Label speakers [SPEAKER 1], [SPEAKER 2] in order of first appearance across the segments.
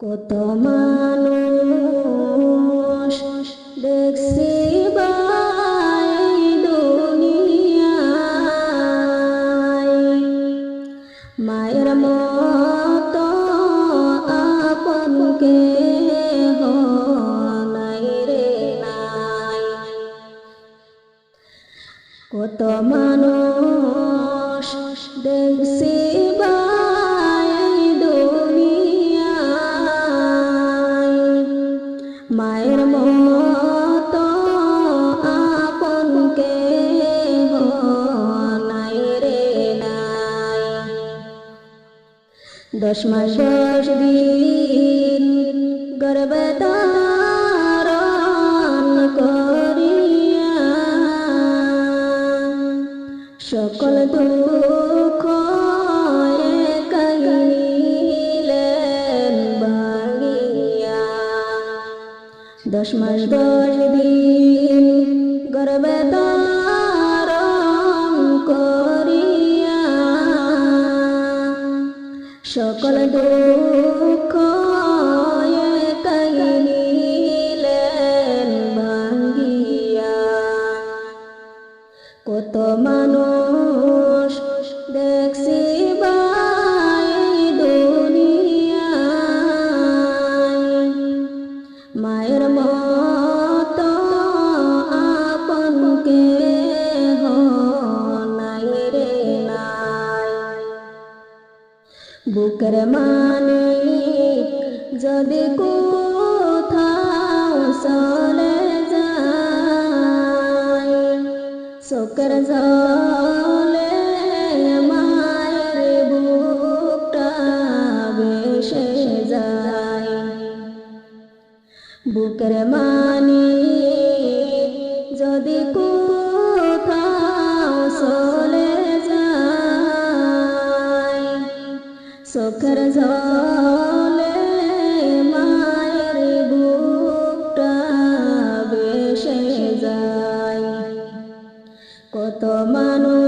[SPEAKER 1] কত মানুষ দেখছি। মায়ের মতো আপনকে নাই রে নাই দশ মাস দিন গর্বে করিয়া সকল দুঃখ দশ মাস দশ দিন গর্বে সকল দুঃখ কত মানুষ দেখছি মায়ের মতো আপনকে নাই রে নাই। বুকের মানিক যদি কোথাও চলে যায় চোখের জলে বুকের মানি যদি কোথাও চলে যায় চোখের জলে মায়ের বুকটা বেসে যায়। কত মানুষ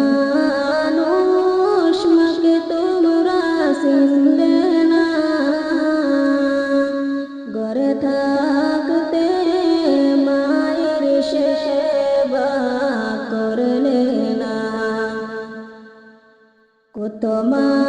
[SPEAKER 1] 多吗？